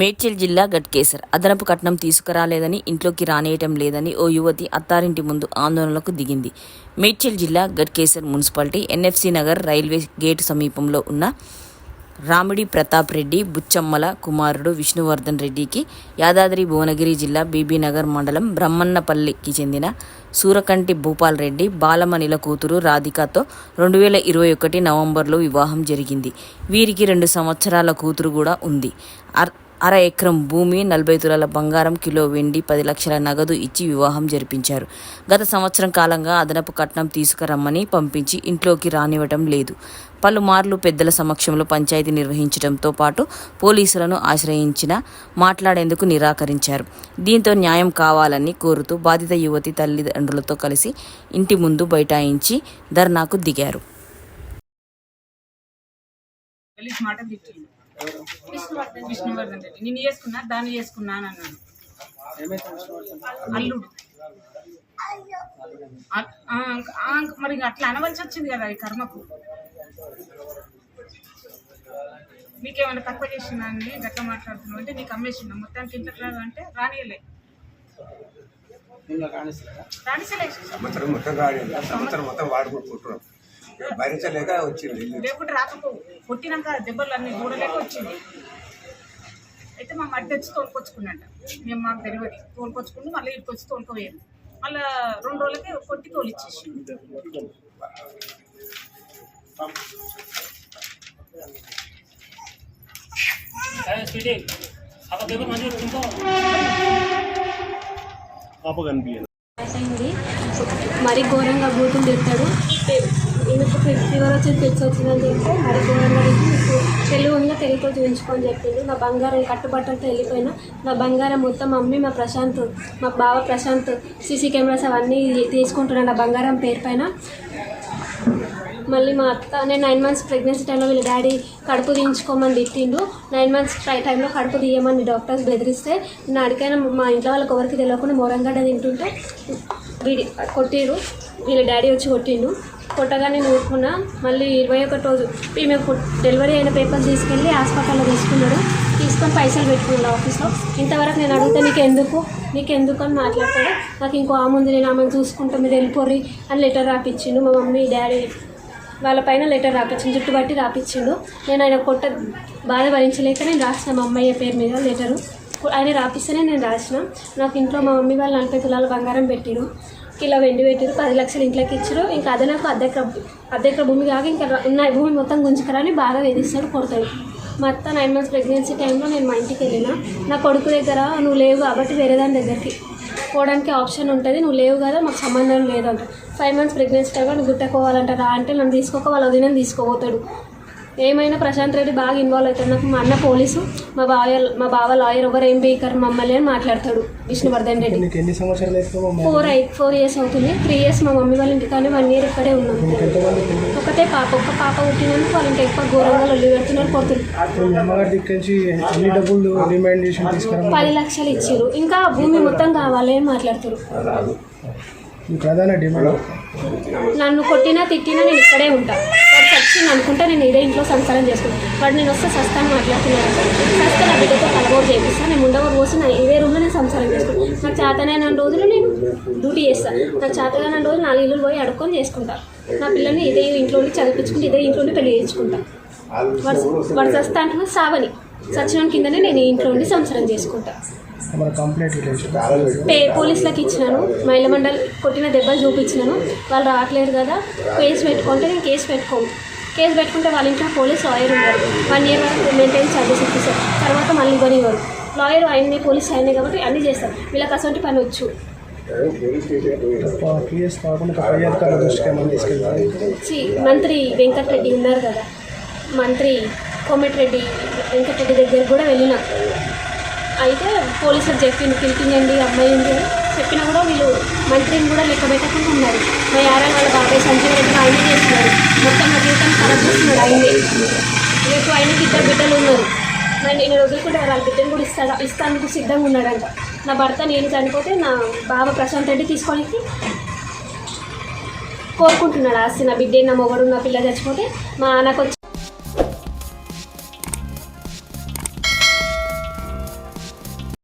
మేడ్చల్ జిల్లా గట్కేసర్ అదనపు కట్నం తీసుకురాలేదని ఇంట్లోకి రానియటం లేదని ఓ యువతి అత్తారింటి ముందు ఆందోళనకు దిగింది. మేడ్చల్ జిల్లా Ghatkesar municipality NFC Nagar railway gate సమీపంలో ఉన్న రామిడి ప్రతాప్ రెడ్డి బుచ్చమ్మల కుమారుడు విష్ణువర్ధన్ రెడ్డికి యాదాద్రి భువనగిరి జిల్లా బీబీనగర్ మండలం బ్రహ్మన్నపల్లికి చెందిన సూరకంటి భూపాల్ రెడ్డి బాలమణిల కూతురు రాధికతో రెండు వేల ఇరవై ఒకటి నవంబర్లో వివాహం జరిగింది. వీరికి రెండు సంవత్సరాల కూతురు కూడా ఉంది. అర ఎకరం భూమి నలభై తులాల బంగారం కిలో వెండి పది లక్షల నగదు ఇచ్చి వివాహం జరిపించారు. గత సంవత్సరం కాలంగా అదనపు కట్నం తీసుకురమ్మని పంపించి ఇంట్లోకి రానివ్వటం లేదు. పలుమార్లు పెద్దల సమక్షంలో పంచాయతీ నిర్వహించడంతో పాటు పోలీసులను ఆశ్రయించిన మాట్లాడేందుకు నిరాకరించారు. దీంతో న్యాయం కావాలని కోరుతూ బాధిత యువతి తల్లిదండ్రులతో కలిసి ఇంటి ముందు బైఠాయించి ధర్నాకు దిగారు. మాట విష్ణువర్ధన్ రెడ్డి. నిన్ను చేసుకున్నా దాన్ని చేసుకున్నా అని అన్నాడు. అల్లుడు. అ- ఆ, ఆ, మరి ఇంక అట్లా అనవలసి వచ్చింది కదా ఈ కర్మకు. నీకేమైనా తక్కువ చేసినా అని గట్ల మాట్లాడుతున్నావు అంటే నీకు అమ్మేసిందా మొత్తానికి రాదు అంటే రానియలే. రాడి సంవత్సరం మొత్తం వాడుకుంటున్నాం. భరించలేక వచ్చింది. లేకుంటే రాకపో కొట్టినాక దెబ్బలు అన్ని చూడలేక వచ్చింది. అయితే మా మట్టి తెచ్చి తోలుకొచ్చుకున్నట్ట మేము మాకు తెలియదు. తోలుకొచ్చుకుంటూ మళ్ళీ ఇక్కడికి వచ్చి తోలుకోవేరు మళ్ళీ రెండు రోజులకి కొట్టి తోలిచ్చేసి పాప కనిపించదు. అయింది మరి ఘోరంగా బూతులు తిడతాడు. ఎందుకు ఫీవర్ వచ్చేది తెచ్చి వచ్చిందని చెప్తే మరి మీకు తెలుగు ఉందా తెలుగుతో చూపించుకొని చెప్పింది నా బంగారం కట్టుబట్టలతో వెళ్ళిపోయినా నా బంగారం మొత్తం మమ్మీ మా ప్రశాంత్ మా బావ ప్రశాంత్ సీసీ కెమెరాస్ అవన్నీ తీసుకుంటున్నాను నా బంగారం పేరు పైన. మళ్ళీ మా అత్త నేను నైన్ మంత్స్ ప్రెగ్నెన్సీ టైంలో వీళ్ళ డాడీ కడుపు తీయించుకోమని తిట్టిండు. నైన్ మంత్స్ టై టైంలో కడుపు తీయమని డాక్టర్స్ బెదిరిస్తే నేను అడిగాను మా ఇంట్లో వాళ్ళకి ఎవరికి తెలియకుండా మొరంగడ్డ తింటుంటే వీడి కొట్టిరు వీళ్ళ డాడీ వచ్చి కొట్టిండు. కొట్టగానే నేను ఊరుకున్నా మళ్ళీ ఇరవై ఒకటి రోజు ఈమె డెలివరీ అయిన పేపర్స్ తీసుకెళ్ళి హాస్పిటల్లో తీసుకున్నాడు. తీసుకొని పైసలు పెట్టుకున్నాడు ఆఫీస్లో. ఇంతవరకు నేను అడిగితే నీకు ఎందుకు నీకు ఎందుకు అని మాట్లాడతాడు. నాకు ఇంకో ఆమె ఉంది నేను ఆమెను చూసుకుంటా మీరు వెళ్ళిపోర్రి అని లెటర్ రాపిచ్చిండు మా మమ్మీ డాడీ. వాళ్ళ పైన లెటర్ రాపించిండు జుట్టు బట్టి రాపించిండు నేను ఆయన కొట్ట బాధ భరించలేక నేను రాసిన మా అమ్మయ్య పేరు మీద లెటరు. ఆయన రాపిస్తేనే నేను రాసిన. నాకు ఇంట్లో మా మమ్మీ వాళ్ళు నలభై తులాల బంగారం పెట్టిరు. కిలో వెండి పెట్టిరు పది లక్షలు ఇంట్లోకి ఇచ్చారు ఇంకా అదే నాకు అద్దెకర అద్దెకర భూమి కాక ఇంకా ఉన్న భూమి మొత్తం గుంజుకరాని బాగా వేధిస్తాడు కొడతాడు మా అత్త నైన్ మంత్స్ ప్రెగ్నెన్సీ టైంలో నేను మా ఇంటికి వెళ్ళిన నా కొడుకు దగ్గర నువ్వు లేవు కాబట్టి వేరే దాని దగ్గరికి పోవడానికి ఆప్షన్ ఉంటుంది. నువ్వు లేవు కదా మాకు సంబంధం లేదంట. ఫైవ్ మంత్స్ ప్రెగ్నెన్సీ టైంలో నువ్వు గుట్టకోవాలంటారా అంటే నన్ను తీసుకోక వాళ్ళ వదిన తీసుకోపోతాడు. ఏమైనా ప్రశాంత్ రెడ్డి బాగా ఇన్వాల్వ్ అవుతాడు. నాకు మా అన్న పోలీసు మా బావ మా బావ లాయర్ ఎవరు ఏం బీకర్ మమ్మల్ని అని మాట్లాడతాడు విష్ణువర్ధన్ రెడ్డి. ఎన్ని సంవత్సరాలు ఫోర్ ఎయిట్ ఫోర్ ఇయర్స్ అవుతుంది. త్రీ ఇయర్స్ మా మమ్మీ వాళ్ళ ఇంటికానే వన్ ఇయర్ ఇక్కడే ఉన్నాం? ఒకటే పాప ఒక్క పాప పుట్టినందుకు వాళ్ళ ఇంటి ఎక్కువ ఘోరంగా లొల్లి పెడుతున్నారు కొడుతున్నారు తీసుకురా పది లక్షలు ఇచ్చారు. ఇంకా భూమి మొత్తం కావాలి అని మాట్లాడుతారు. ప్రధాన డిమాండ్ నన్ను కొట్టినా తిట్టినా నేను ఇక్కడే ఉంటా. వాడు చచ్చింది అనుకుంటే నేను ఇదే ఇంట్లో సంసారం చేసుకుంటాను వాడు నేను వస్తే సస్తాను మాట్లాడుతున్నాను సస్తే నా బిడ్డతో కలబోటు చేపిస్తాను నేను ఉండవరు పోసి నా ఇదే రూమ్లో నేను సంసారం చేసుకుంటాను నాకు చేతనైన రోజులు నేను డ్యూటీ చేస్తాను నాకు చేతనైన రోజు నాలుగు ఇల్లు పోయి అడుక్కొని చేసుకుంటా. నా పిల్లల్ని ఇదే ఇంట్లో చదివించుకుంటే ఇదే ఇంట్లో పెళ్ళి చేయించుకుంటా. వాడు వాడు చస్తా అంటున్నా సావని. సచిన కిందనే నేను ఈ ఇంట్లో ఉండి సంసారం చేసుకుంటా. మన కంప్లైంట్ రిలేషన్ పే పోలీసులకు ఇచ్చినాను మహిళా మండలి కొట్టిన దెబ్బలు చూపించినాను. వాళ్ళు రావట్లేదు కదా కేసు పెట్టుకుంటే నేను కేసు పెట్టుకోను. కేసు పెట్టుకుంటే వాళ్ళ ఇంట్లో పోలీస్ లాయర్ ఉన్నారు. వన్ ఇయర్ వరకు మెయింటైన్ ఛార్జెస్ ఇప్పిస్తారు. తర్వాత మళ్ళీ ఇవ్వనివ్వరు లాయర్ ఆయన్ని పోలీస్ ఆయనే కాబట్టి అన్నీ చేస్తారు. వీళ్ళకి అసలు పని వచ్చు. మంత్రి వెంకటరెడ్డి ఉన్నారు కదా. మంత్రి కోమటిరెడ్డి వెంకటరెడ్డి దగ్గర కూడా వెళ్ళిన. అయితే పోలీసులు చెప్పింది పిలిపించండి అమ్మాయి ఉంది అని చెప్పినా కూడా వీళ్ళు మంత్రిని కూడా లెక్క పెట్టకుండా ఉన్నారు. మా యారా వాళ్ళ బాబాయ్ సంజీవ్ రెడ్డి ఆయనే చేస్తున్నారు. మొత్తం నా జీవితం ఖరాబ్ చేస్తున్నాడు ఆయనే. రేపు ఆయనకి ఇద్దరు బిడ్డలు ఉన్నారు. మరి నేను వదులుకుంటే వాళ్ళ బిడ్డను కూడా ఇస్తాడా? ఇస్తానికి సిద్ధంగా ఉన్నాడంట. నా భర్త నేను చనిపోతే నా బావ ప్రశాంత్ రెడ్డి తీసుకోనికి కోరుకుంటున్నాడు. ఆస్తి నా బిడ్డ నా మొగడు నా పిల్ల చచ్చిపోతే మా నాకు వచ్చి